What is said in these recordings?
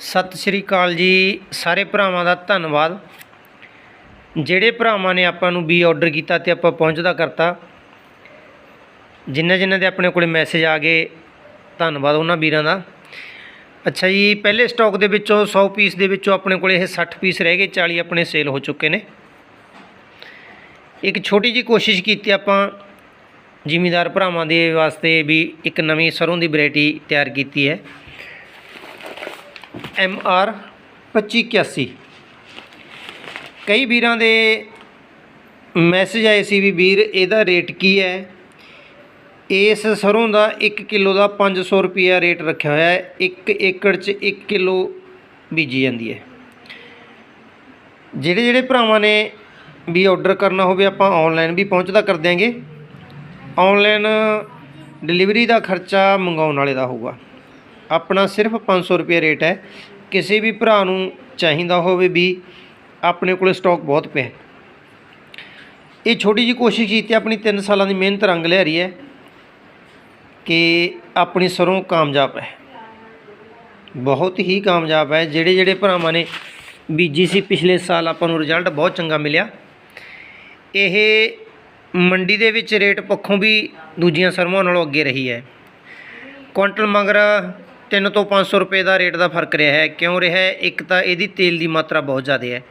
ਸਤਿ ਸ਼੍ਰੀ ਅਕਾਲ ਜੀ, ਸਾਰੇ ਭਰਾਵਾਂ ਦਾ ਧੰਨਵਾਦ। ਜਿਹੜੇ ਭਰਾਵਾਂ ਨੇ ਆਪਾਂ ਨੂੰ ਵੀ ਆਰਡਰ ਕੀਤਾ ਤੇ ਆਪਾਂ ਪਹੁੰਚਦਾ ਕਰਤਾ ਜਿਨ੍ਹਾਂ ਜਿਨ੍ਹਾਂ ਦੇ ਆਪਣੇ ਕੋਲੇ ਮੈਸੇਜ ਆ ਗਏ, ਧੰਨਵਾਦ ਉਹਨਾਂ ਵੀਰਾਂ ਦਾ। ਅੱਛਾ ਜੀ, ਪਹਿਲੇ ਸਟਾਕ ਦੇ ਵਿੱਚੋਂ 100 ਪੀਸ ਦੇ ਵਿੱਚੋਂ ਆਪਣੇ ਕੋਲੇ ਇਹ 60 ਪੀਸ ਰਹਿ ਗਏ 40 ਆਪਣੇ ਸੇਲ ਹੋ ਚੁੱਕੇ ਨੇ। ਇੱਕ ਛੋਟੀ ਜੀ ਕੋਸ਼ਿਸ਼ ਕੀਤੀ ਆਪਾਂ, ਜ਼ਿਮੀਦਾਰ ਭਰਾਵਾਂ ਦੇ ਵਾਸਤੇ ਵੀ ਇੱਕ ਨਵੀਂ ਸਰੋਂ ਦੀ ਵੈਰਾਈਟੀ ਤਿਆਰ ਕੀਤੀ ਹੈ। ਐਮ ਆਰ 2581 ਕਈ ਵੀਰਾਂ ਦੇ ਮੈਸੇਜ ਆਏ ਸੀ ਵੀ ਵੀਰ, ਇਹਦਾ ਰੇਟ ਕੀ ਹੈ? ਇਸ ਸਰੋਂ ਦਾ 1 ਕਿਲੋ ਦਾ 500 ਰੁਪਿਆ ਰੇਟ ਰੱਖਿਆ ਹੋਇਆ ਹੈ। 1 ਏਕੜ 'ਚ 1 ਕਿਲੋ ਬੀਜੀ ਜਾਂਦੀ ਹੈ। ਜਿਹੜੇ ਜਿਹੜੇ ਭਰਾਵਾਂ ਨੇ ਵੀ ਆਰਡਰ ਕਰਨਾ ਹੋਵੇ, ਆਪਾਂ ਆਨਲਾਈਨ ਵੀ ਪਹੁੰਚਦਾ ਕਰ ਦਿਆਂਗੇ। ਆਨਲਾਈਨ ਡਿਲੀਵਰੀ ਦਾ ਖਰਚਾ ਮੰਗਾਉਣ ਵਾਲੇ ਦਾ ਹੋਊਗਾ। ਆਪਣਾ ਸਿਰਫ 500 ਰੁਪਏ ਰੇਟ ਹੈ। ਕਿਸੇ ਵੀ ਭਰਾ ਨੂੰ ਚਾਹੀਦਾ ਹੋਵੇ ਵੀ ਆਪਣੇ ਕੋਲ ਸਟਾਕ ਬਹੁਤ ਪਿਆ ਇਹ ਛੋਟੀ ਜੀ ਕੋਸ਼ਿਸ਼ ਕੀਤੀ, ਆਪਣੀ 3 ਸਾਲਾਂ ਦੀ ਮਿਹਨਤ ਰੰਗ ਲਿਆ ਰਹੀ ਹੈ ਕਿ ਆਪਣੀ ਸਰੋਂ ਕਾਮਯਾਬ ਹੈ। ਬਹੁਤ ਹੀ ਕਾਮਯਾਬ ਹੈ। ਜਿਹੜੇ ਜਿਹੜੇ ਭਰਾਵਾਂ ਨੇ ਬੀਜੀ ਸੀ ਪਿਛਲੇ ਸਾਲ, ਆਪਾਂ ਨੂੰ ਰਿਜ਼ਲਟ ਬਹੁਤ ਚੰਗਾ ਮਿਲਿਆ। ਇਹ ਮੰਡੀ ਦੇ ਵਿੱਚ ਰੇਟ ਪੱਖੋਂ ਵੀ ਦੂਜੀਆਂ ਸਰਮਾਂ ਨਾਲੋਂ ਅੱਗੇ ਰਹੀ ਹੈ। ਕੁਆਂਟਲ ਮਗਰ 3 ਤੋਂ 500 ਰੁਪਏ ਦਾ ਰੇਟ ਦਾ ਫ਼ਰਕ ਰਿਹਾ ਹੈ। ਕਿਉਂ ਰਿਹਾ ਹੈ? ਇੱਕ ਤਾਂ ਇਹਦੀ ਤੇਲ ਦੀ ਮਾਤਰਾ ਬਹੁਤ ਜ਼ਿਆਦਾ ਹੈ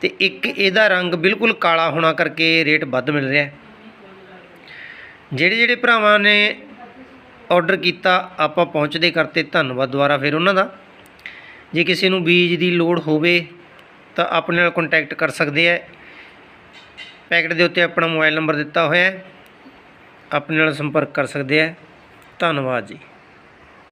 ਤੇ ਇੱਕ ਇਹਦਾ ਰੰਗ ਬਿਲਕੁਲ ਕਾਲਾ ਹੋਣਾ ਕਰਕੇ ਰੇਟ ਵੱਧ ਮਿਲ ਰਿਹਾ ਹੈ। ਜਿਹੜੇ ਜਿਹੜੇ ਭਰਾਵਾਂ ਨੇ ਆਰਡਰ ਕੀਤਾ, ਆਪਾਂ ਪਹੁੰਚਦੇ ਕਰਤੇ ਧੰਨਵਾਦ ਦੁਆਰਾ ਫਿਰ ਉਹਨਾਂ ਦਾ। ਜੇ ਕਿਸੇ ਨੂੰ ਬੀਜ ਦੀ ਲੋੜ ਹੋਵੇ ਤਾਂ ਆਪਣੇ ਨਾਲ ਕੰਟੈਕਟ ਕਰ ਸਕਦੇ ਆ ਪੈਕਟ ਦੇ ਉੱਤੇ ਆਪਣਾ ਮੋਬਾਈਲ ਨੰਬਰ ਦਿੱਤਾ ਹੋਇਆ ਹੈ। ਆਪਣੇ ਨਾਲ ਸੰਪਰਕ ਕਰ ਸਕਦੇ ਆ ਧੰਨਵਾਦ ਜੀ।